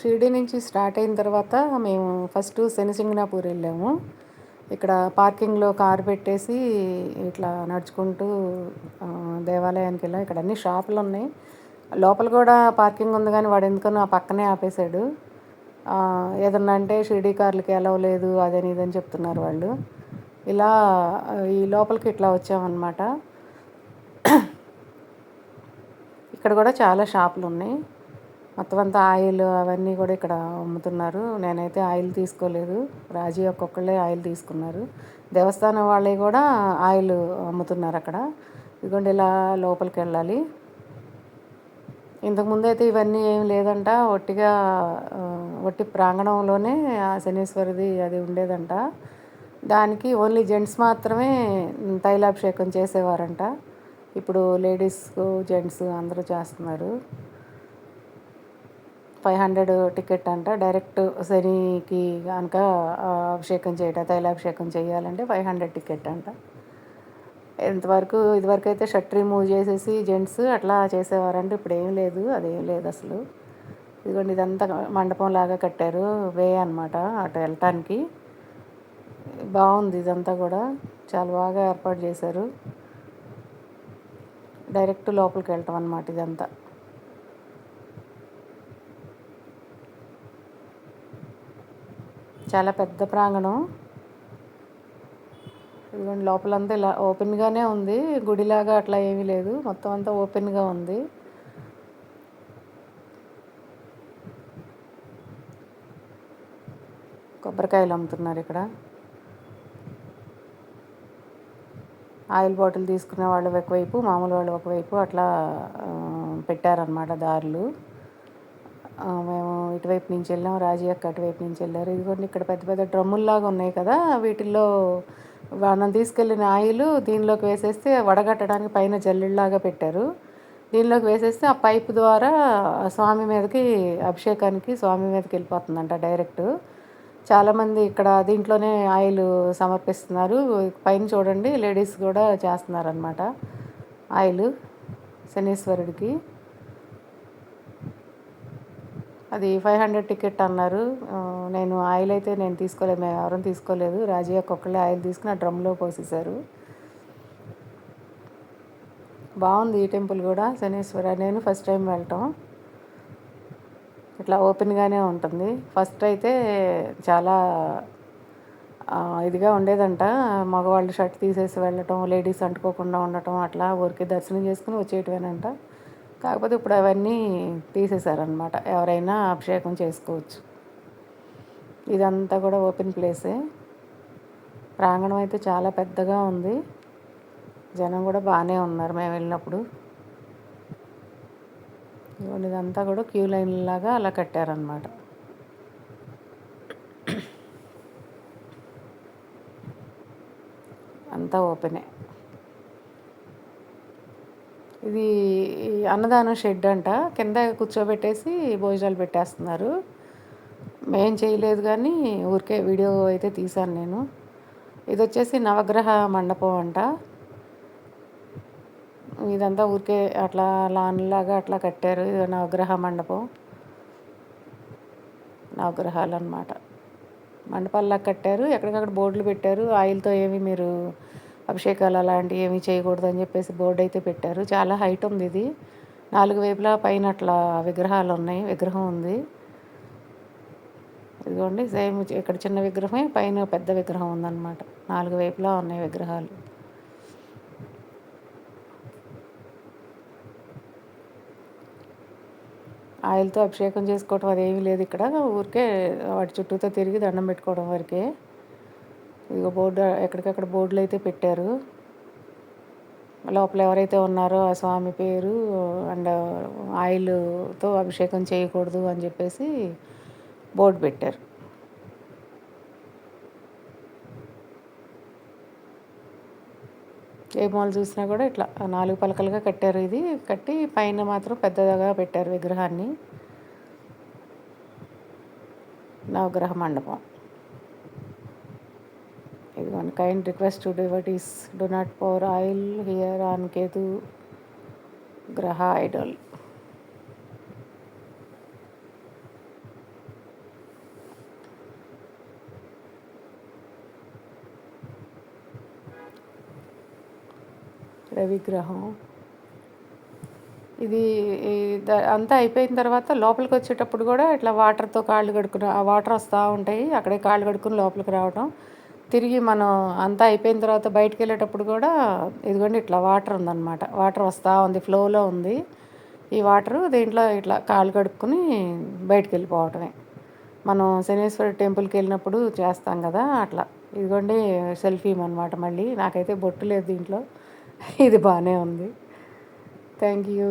షిరిడి నుంచి స్టార్ట్ అయిన తర్వాత మేము ఫస్ట్ శనిసింగనాపూర్ వెళ్ళాము. ఇక్కడ పార్కింగ్లో కారు పెట్టేసి ఇట్లా నడుచుకుంటూ దేవాలయానికి వెళ్ళాం. ఇక్కడ అన్ని షాపులు ఉన్నాయి. లోపల కూడా పార్కింగ్ ఉంది కానీ వాడు ఎందుకనో ఆ పక్కనే ఆపేశాడు. ఏదన్నా అంటే షిరిడి కార్లకి ఎలా లేదు అదని ఇదని చెప్తున్నారు వాళ్ళు. ఇలా ఈ లోపలికి ఇట్లా వచ్చామన్నమాట. ఇక్కడ కూడా చాలా షాపులు ఉన్నాయి. మొత్తం అంతా ఆయిల్ అవన్నీ కూడా ఇక్కడ అమ్ముతున్నారు. నేనైతే ఆయిల్ తీసుకోలేదు. రాజీ ఒక్కొక్కళ్ళే ఆయిల్ తీసుకున్నారు. దేవస్థానం వాళ్ళే కూడా ఆయిల్ అమ్ముతున్నారు అక్కడ. ఇదిగోండి ఇలా లోపలికి వెళ్ళాలి. ఇంతకుముందు అయితే ఇవన్నీ ఏం లేదంట. ఒట్టిగా ఒట్టి ప్రాంగణంలోనే ఆ శనీశ్వరిది అది ఉండేదంట. దానికి ఓన్లీ జెంట్స్ మాత్రమే తైలాభిషేకం చేసేవారంట. ఇప్పుడు లేడీస్ జెంట్స్ అందరూ చేస్తున్నారు. ఫైవ్ హండ్రెడ్ టికెట్ అంట. డైరెక్ట్ శనికి కనుక అభిషేకం చేయట తైలాభిషేకం చేయాలంటే ఫైవ్ హండ్రెడ్ టికెట్ అంట. ఇంతవరకు ఇదివరకు అయితే షర్ట్ రిమూవ్ చేసేసి జెంట్స్ అట్లా చేసేవారంటే ఇప్పుడు ఏం లేదు అదేం లేదు అసలు. ఇదిగోండి ఇదంతా మండపం లాగా కట్టారు వే అనమాట అటు వెళ్ళటానికి. బాగుంది ఇదంతా కూడా చాలా బాగా ఏర్పాటు చేశారు. డైరెక్ట్ లోపలికి వెళ్ళటం అనమాట ఇదంతా. చాలా పెద్ద ప్రాంగణం. ఇదిగోండి లోపలంతా ఇలా ఓపెన్గానే ఉంది. గుడిలాగా అట్లా ఏమీ లేదు. మొత్తం అంతా ఓపెన్గా ఉంది. కొబ్బరికాయలు అమ్ముతున్నారు ఇక్కడ. ఆయిల్ బాటిల్ తీసుకునే వాళ్ళు ఒకవైపు మామూలు వాళ్ళు ఒకవైపు అట్లా పెట్టారనమాట దారులు. మేము ఇటువైపు నుంచి వెళ్ళాం రాజీ అక్క అటువైపు నుంచి వెళ్ళారు. ఇదిగోండి ఇక్కడ పెద్ద పెద్ద డ్రమ్ముల్లాగా ఉన్నాయి కదా వీటిల్లో మనం తీసుకెళ్ళిన ఆయిల్ దీనిలోకి వేసేస్తే వడగట్టడానికి పైన జల్లుల్లాగా పెట్టారు. దీనిలోకి వేసేస్తే ఆ పైప్ ద్వారా స్వామి మీదకి అభిషేకానికి స్వామి మీదకి వెళ్ళిపోతుందంట డైరెక్ట్. చాలామంది ఇక్కడ దీంట్లోనే ఆయిల్ సమర్పిస్తున్నారు. పైన చూడండి లేడీస్ కూడా చేస్తున్నారనమాట ఆయిల్ శనీశ్వరుడికి. అది ఫైవ్ హండ్రెడ్ టికెట్ అన్నారు. నేను ఆయిల్ అయితే నేను తీసుకోలేదు మేము ఎవరూ తీసుకోలేదు. రాజీ ఒక్కొక్కళ్ళే ఆయిల్ తీసుకుని ఆ డ్రమ్లో పోసేసారు బాగుంది ఈ టెంపుల్ కూడా శనీశ్వర. నేను ఫస్ట్ టైం వెళ్ళటం. ఇట్లా ఓపెన్గానే ఉంటుంది. ఫస్ట్ అయితే చాలా ఇదిగా ఉండేదంట. మగవాళ్ళు షర్ట్ తీసేసి వెళ్ళటం లేడీస్ అంటుకోకుండా ఉండటం అట్లా ఊరికి దర్శనం చేసుకుని వచ్చేయటమేనంట. కాకపోతే ఇప్పుడు అవన్నీ తీసేశారనమాట ఎవరైనా అభిషేకం చేసుకోవచ్చు. ఇదంతా కూడా ఓపెన్ ప్లేసే. ప్రాంగణం అయితే చాలా పెద్దగా ఉంది. జనం కూడా బాగానే ఉన్నారు మేము వెళ్ళినప్పుడు. ఇదంతా కూడా క్యూ లైన్ లాగా అలా కట్టారనమాట అంతా ఓపెనే. ఇది అన్నదానం షెడ్ అంట. కింద కూర్చోబెట్టేసి భోజనాలు పెట్టేస్తున్నారు. మేం చేయలేదు కానీ ఊరికే వీడియో అయితే తీశాను నేను. ఇది వచ్చేసి నవగ్రహ మండపం అంట. ఇదంతా ఊరికే అట్లా లాన్ లాగా అట్లా కట్టారు. ఇది నవగ్రహ మండపం. నవగ్రహాలు అనమాట మండపాల్లా కట్టారు. ఎక్కడికక్కడ బోర్డులు పెట్టారు. ఆయిల్తో ఏమి మీరు అభిషేకాలు అలాంటివి ఏమీ చేయకూడదు అని చెప్పేసి బోర్డు అయితే పెట్టారు. చాలా హైట్ ఉంది ఇది. నాలుగు వైపులా పైన అట్లా విగ్రహాలు ఉన్నాయి. విగ్రహం ఉంది. ఇదిగోండి సేమ్ ఇక్కడ చిన్న విగ్రహమే పైన పెద్ద విగ్రహం ఉందన్నమాట. నాలుగు వైపులా ఉన్నాయి విగ్రహాలు. ఆయిల్తో అభిషేకం చేసుకోవటం అదేమీ లేదు ఇక్కడ. ఊరికే వాటి చుట్టూతో తిరిగి దండం పెట్టుకోవడం వరకే. ఇదిగో బోర్డు ఎక్కడికక్కడ బోర్డులు అయితే పెట్టారు. లోపల ఎవరైతే ఉన్నారో ఆ స్వామి పేరు అండ్ ఆయిల్తో అభిషేకం చేయకూడదు అని చెప్పేసి బోర్డు పెట్టారు. ఏ మూల చూసినా కూడా ఇట్లా నాలుగు పలకలుగా కట్టారు ఇది. కట్టి పైన మాత్రం పెద్దగా పెట్టారు విగ్రహాన్ని. నవగ్రహ మండపం. ఇది one kind request to devotees do not pour oil here on Ketu గ్రహ ఐడల్ రవిగ్రహం ఇది అంతా అయిపోయిన తర్వాత లోపలికి వచ్చేటప్పుడు కూడా ఇట్లా వాటర్తో కాళ్ళు కడుక్కున్న ఆ వాటర్ వస్తూ ఉంటాయి అక్కడే కాళ్ళు కడుక్కుని లోపలికి రావడం తిరిగి మనం అంతా అయిపోయిన తర్వాత బయటికి వెళ్ళేటప్పుడు కూడా ఇదిగోండి ఇట్లా వాటర్ ఉందన్నమాట. వాటర్ వస్తూ ఉంది ఫ్లోలో ఉంది. ఈ వాటరు దీంట్లో ఇట్లా కాలు కడుక్కుని బయటికి వెళ్ళిపోవటమే మనం శనేశ్వర టెంపుల్కి వెళ్ళినప్పుడు చేస్తాం కదా అట్లా. ఇదిగోండి సెల్ఫీ అనమాట మళ్ళీ. నాకైతే బొట్టు లేదు దీంట్లో. ఇది బాగానే ఉంది. Thank you.